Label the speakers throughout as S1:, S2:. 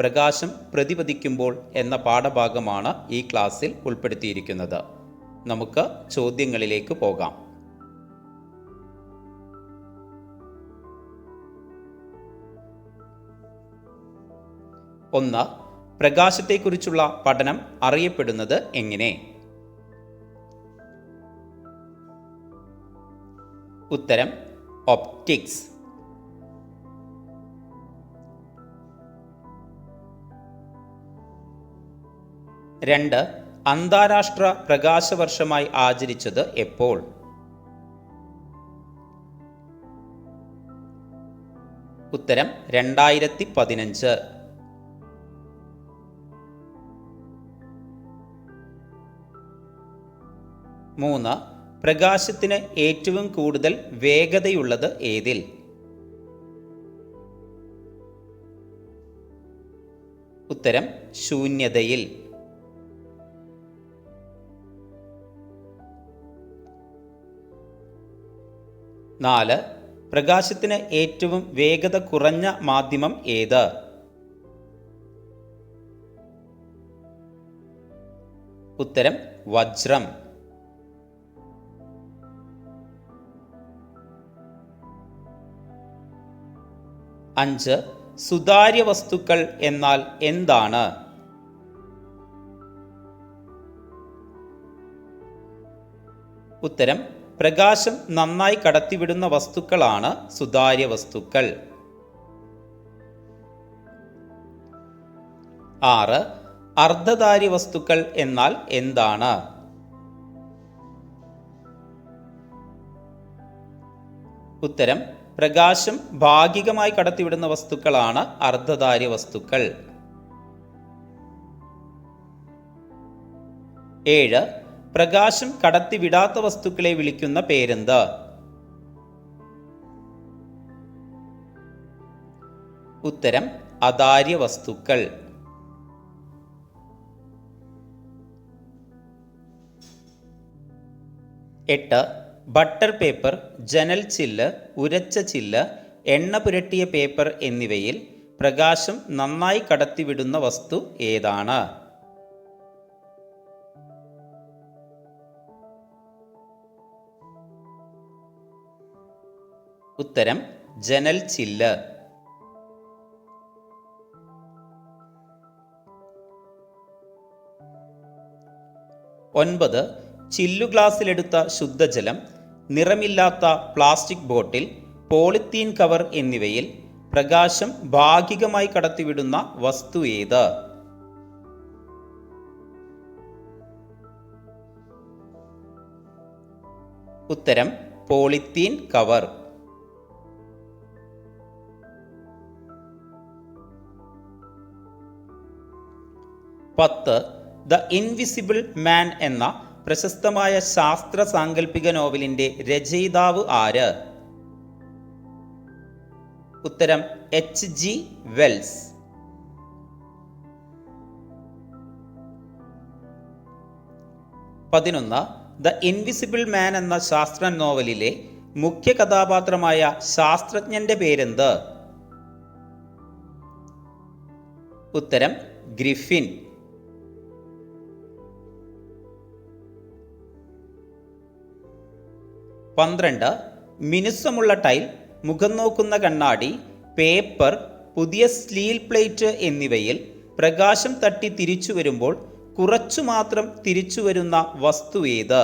S1: പ്രകാശം പ്രതിപതിക്കുമ്പോൾ എന്ന പാഠഭാഗമാണ് ഈ ക്ലാസ്സിൽ ഉൾപ്പെടുത്തിയിരിക്കുന്നത്. നമുക്ക് ചോദ്യങ്ങളിലേക്ക് പോകാം. ഒന്ന് പ്രകാശത്തെക്കുറിച്ചുള്ള പഠനം അറിയപ്പെടുന്നത് എങ്ങനെ? ഉത്തരം ഒപ്റ്റിക്സ്. രണ്ട് അന്താരാഷ്ട്ര പ്രകാശവർഷമായി ആചരിച്ചത് എപ്പോൾ? ഉത്തരം രണ്ടായിരത്തി പതിനഞ്ച് മൂന്ന് പ്രകാശത്തിന് ഏറ്റവും കൂടുതൽ വേഗതയുള്ളത് ഏതിൽ? ഉത്തരം ശൂന്യതയിൽ. നാല് പ്രകാശത്തിന് ഏറ്റവും വേഗത കുറഞ്ഞ മാധ്യമം ഏത്? ഉത്തരം വജ്രം. അഞ്ച് സുതാര്യ വസ്തുക്കൾ എന്നാൽ എന്താണ്? ഉത്തരം പ്രകാശം നന്നായി കടത്തിവിടുന്ന വസ്തുക്കളാണ് സുതാര്യ വസ്തുക്കൾ ആറ് അർദ്ധധാരി വസ്തുക്കൾ എന്നാൽ എന്താണ്? ഉത്തരം പ്രകാശം ഭാഗികമായി കടത്തിവിടുന്ന വസ്തുക്കളാണ് അർദ്ധധാരി വസ്തുക്കൾ ഏഴ് പ്രകാശം കടത്തിവിടാത്ത വസ്തുക്കളെ വിളിക്കുന്ന പേരെന്ത്? ഉത്തരം അതാര്യ വസ്തുക്കൾ. എട്ട് ബട്ടർ പേപ്പർ ജനൽ ചില്ല് ഉരച്ച ചില്ല് എണ്ണ പുരട്ടിയ പേപ്പർ എന്നിവയിൽ പ്രകാശം നന്നായി കടത്തിവിടുന്ന വസ്തു ഏതാണ്? ഉത്തരം ജനൽ ചില്ല്. ഒൻപത് ചില്ലു ഗ്ലാസ്സിലെടുത്ത ശുദ്ധജലം നിറമില്ലാത്ത പ്ലാസ്റ്റിക് ബോട്ടിൽ പോളിത്തീൻ കവർ എന്നിവയിൽ പ്രകാശം ഭാഗികമായി കടത്തിവിടുന്ന വസ്തു ഏത്? ഉത്തരം പോളിത്തീൻ കവർ. പത്ത് ദ ഇൻവിസിബിൾ മാൻ എന്ന പ്രശസ്തമായ ശാസ്ത്ര സാങ്കല്പിക നോവലിന്റെ രചയിതാവ് ആര്? ഉത്തരം എച്ച്. ജി. വെൽസ്. പതിനൊന്ന് ദ ഇൻവിസിബിൾ മാൻ എന്ന ശാസ്ത്ര നോവലിലെ മുഖ്യ കഥാപാത്രമായ ശാസ്ത്രജ്ഞന്റെ പേരെന്ത്? ഉത്തരം ഗ്രിഫിൻ. പന്ത്രണ്ട്. മിനുസമുള്ള ടൈൽ മുഖം നോക്കുന്ന കണ്ണാടി പേപ്പർ പുതിയ സ്റ്റീൽ പ്ലേറ്റ് എന്നിവയിൽ പ്രകാശം തട്ടി തിരിച്ചു വരുമ്പോൾ കുറച്ചു മാത്രം തിരിച്ചു വരുന്ന വസ്തു ഏത്?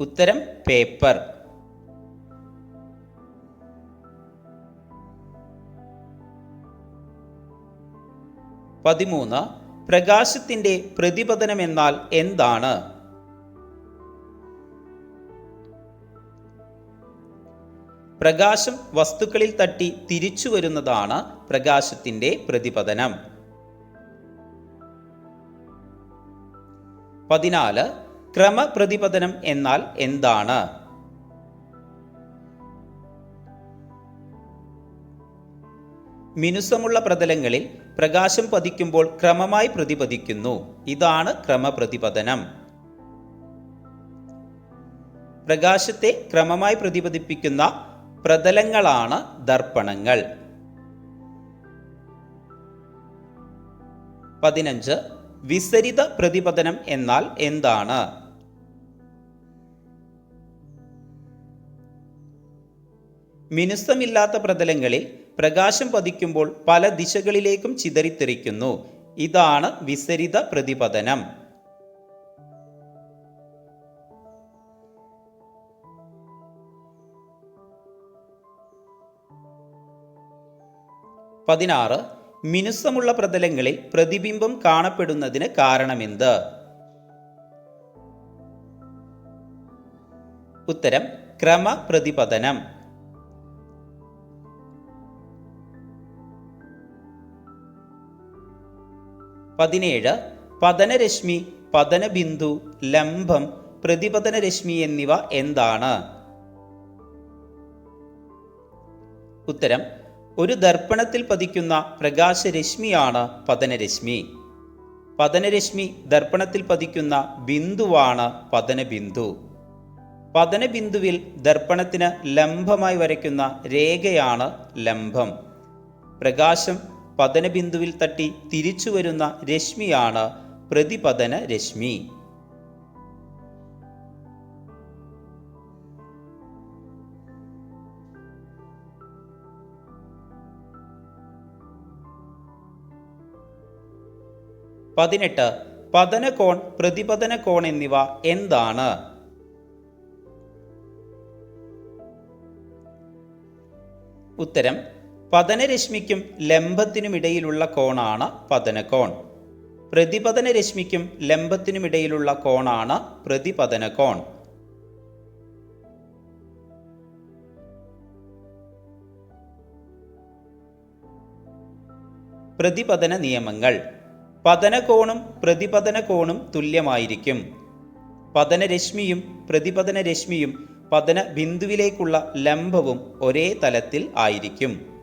S1: ഉത്തരം പേപ്പർ. പതിമൂന്ന്. പ്രകാശത്തിന്റെ പ്രതിപതനം എന്നാൽ എന്താണ്? പ്രകാശം വസ്തുക്കളിൽ തട്ടി തിരിച്ചു വരുന്നതാണ് പ്രകാശത്തിന്റെ പ്രതിപതനം. പതിനാല് ക്രമപ്രതിപതനം എന്നാൽ എന്താണ്? മിനുസമുള്ള പ്രതലങ്ങളിൽ പ്രകാശം പതിക്കുമ്പോൾ ക്രമമായി പ്രതിപതിക്കുന്നു. ഇതാണ് ക്രമപ്രതിപതനം പ്രകാശത്തെ ക്രമമായി പ്രതിപതിപ്പിക്കുന്ന പ്രതലങ്ങളാണ് ദർപ്പണങ്ങൾ. പതിനഞ്ച്. വിസരിത പ്രതിപതനം എന്നാൽ എന്താണ്? മിനുസമില്ലാത്ത പ്രതലങ്ങളിൽ പ്രകാശം പതിക്കുമ്പോൾ പല ദിശകളിലേക്കും ചിതറിത്തെറിക്കുന്നു. ഇതാണ് വിസരിത പ്രതിപതനം. പതിനാറ് മിനുസമുള്ള പ്രതലങ്ങളിൽ പ്രതിബിംബം കാണപ്പെടുന്നതിന് കാരണമെന്ത്? ഉത്തരം ക്രമപ്രതിപതനം. പതിനേഴ് പതനരശ്മി പതനബിന്ദു ലംബം പ്രതിപതനരശ്മി എന്നിവ എന്താണ്? ഉത്തരം ഒരു ദർപ്പണത്തിൽ പതിക്കുന്ന പ്രകാശരശ്മിയാണ് പതനരശ്മി. പതനരശ്മി ദർപ്പണത്തിൽ പതിക്കുന്ന ബിന്ദുവാണ് പതനബിന്ദു. പതനബിന്ദുവിൽ ദർപ്പണത്തിന് ലംബമായി വരയ്ക്കുന്ന രേഖയാണ് ലംബം പ്രകാശം പതനബിന്ദുവിൽ തട്ടി തിരിച്ചു വരുന്ന രശ്മിയാണ് പ്രതിപതന രശ്മി. പതിനെട്ട് പതനകോൺ പ്രതിപതന കോൺ എന്നിവ എന്താണ്? ഉത്തരം പതനരശ്മിക്കും ലംബത്തിനുമിടയിലുള്ള കോണാണ് പതനകോൺ. പ്രതിപതന രശ്മിക്കും ലംബത്തിനുമിടയിലുള്ള കോണാണ് പ്രതിപതന കോൺ പ്രതിപതന നിയമങ്ങൾ. പതനകോണും പ്രതിപതന കോണും തുല്യമായിരിക്കും. പതനരശ്മിയും പ്രതിപതന രശ്മിയും പതന ബിന്ദുവിലേക്കുള്ള ലംബവും ഒരേ തലത്തിൽ ആയിരിക്കും.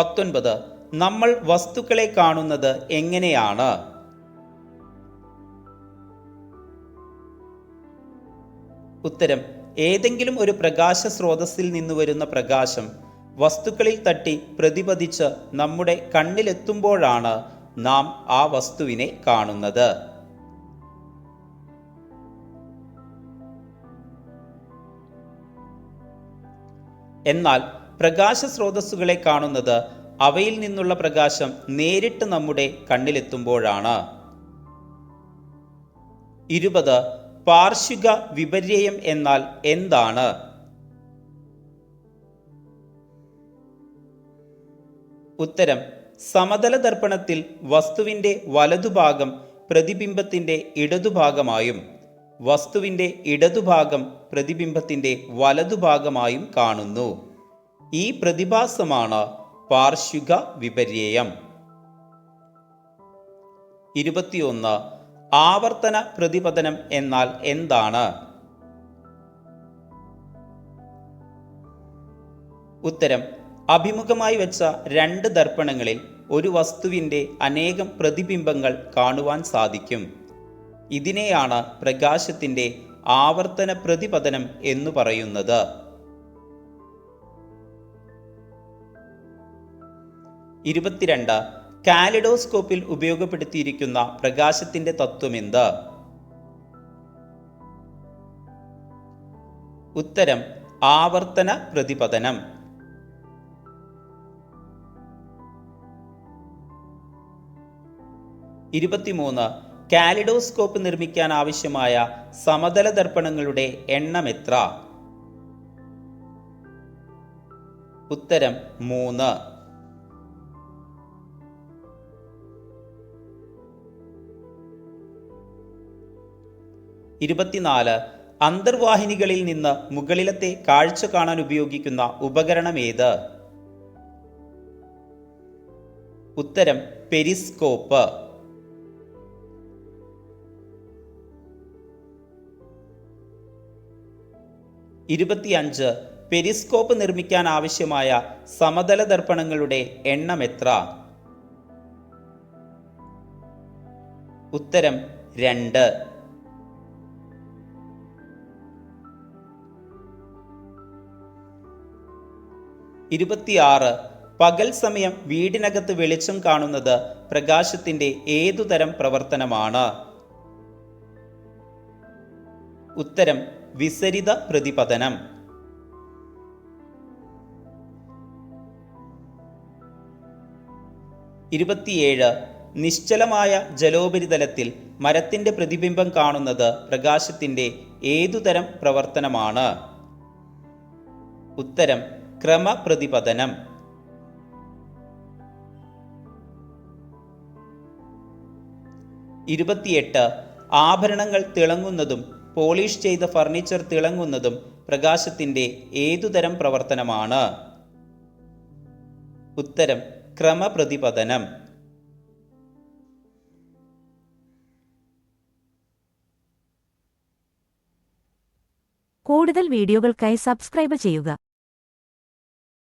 S1: പത്തൊൻപത്. നമ്മൾ വസ്തുക്കളെ കാണുന്നത് എങ്ങനെയാണ്? ഉത്തരം. ഏതെങ്കിലും ഒരു പ്രകാശ സ്രോതസ്സിൽ നിന്ന് വരുന്ന പ്രകാശം വസ്തുക്കളിൽ തട്ടി പ്രതിപതിച്ച് നമ്മുടെ കണ്ണിലെത്തുമ്പോഴാണ് നാം ആ വസ്തുവിനെ കാണുന്നത്. എന്നാൽ പ്രകാശ സ്രോതസ്സുകളെ കാണുന്നത് അവയിൽ നിന്നുള്ള പ്രകാശം നേരിട്ട് നമ്മുടെ കണ്ണിലെത്തുമ്പോഴാണ്. ഇരുപത് പാർശ്വിക വിപര്യം എന്നാൽ എന്താണ്? ഉത്തരം സമതല ദർപ്പണത്തിൽ വസ്തുവിന്റെ വലതുഭാഗം പ്രതിബിംബത്തിന്റെ ഇടതുഭാഗമായും വസ്തുവിന്റെ ഇടതുഭാഗം പ്രതിബിംബത്തിന്റെ വലതുഭാഗമായും കാണുന്നു. ഈ പ്രതിഭാസമാണ് പാർശ്വിക വിപര്യം ഇരുപത്തിയൊന്ന് ആവർത്തന പ്രതിപതനം എന്നാൽ എന്താണ്? ഉത്തരം അഭിമുഖമായി വെച്ച രണ്ട് ദർപ്പണങ്ങളിൽ ഒരു വസ്തുവിന്റെ അനേകം പ്രതിബിംബങ്ങൾ കാണുവാൻ സാധിക്കും. ഇതിനെയാണ് പ്രകാശത്തിന്റെ ആവർത്തന പ്രതിപതനം എന്നു പറയുന്നത്. ഇരുപത്തിരണ്ട് കാലിഡോസ്കോപ്പിൽ ഉപയോഗപ്പെടുത്തിയിരിക്കുന്ന പ്രകാശത്തിന്റെ തത്വമെന്ത് ഉത്തരം ആവർത്തന പ്രതിപതനം ഇരുപത്തിമൂന്ന് കാലിഡോസ്കോപ്പ് നിർമ്മിക്കാൻ ആവശ്യമായ സമതല ദർപ്പണങ്ങളുടെ എണ്ണം എത്ര? ഉത്തരം മൂന്ന്. ഇരുപത്തിനാല് അന്തർവാഹിനികളിൽ നിന്ന് മുകളിലത്തെ കാഴ്ച കാണാൻ ഉപയോഗിക്കുന്ന ഉപകരണം ഏത്? ഉത്തരം പെരിസ്കോപ്പ്. ഇരുപത്തിയഞ്ച് പെരിസ്കോപ്പ് നിർമ്മിക്കാൻ ആവശ്യമായ സമതല ദർപ്പണങ്ങളുടെ എണ്ണം എത്ര? ഉത്തരം രണ്ട്. ഇരുപത്തിയാറ്. പകൽ സമയം വീടിനകത്ത് വെളിച്ചം കാണുന്നത് പ്രകാശത്തിന്റെ ഏതുതരം പ്രവർത്തനമാണ്? ഉത്തരം വിസരിത പ്രതിപതനം. ഇരുപത്തിയേഴ്. നിശ്ചലമായ ജലോപരിതലത്തിൽ മരത്തിന്റെ പ്രതിബിംബം കാണുന്നത് പ്രകാശത്തിന്റെ ഏതുതരം പ്രവർത്തനമാണ്? ഉത്തരം ക്രമപ്രതിപതനം ഇരുപത്തിയെട്ട് ആഭരണങ്ങൾ തിളങ്ങുന്നതും പോളിഷ് ചെയ്ത ഫർണിച്ചർ തിളങ്ങുന്നതും പ്രകാശത്തിന്റെ ഏതുതരം പ്രവർത്തനമാണ്? ഉത്തരം ക്രമപ്രതിപതനം
S2: കൂടുതൽ വീഡിയോകൾക്കായി സബ്സ്ക്രൈബ് ചെയ്യുക.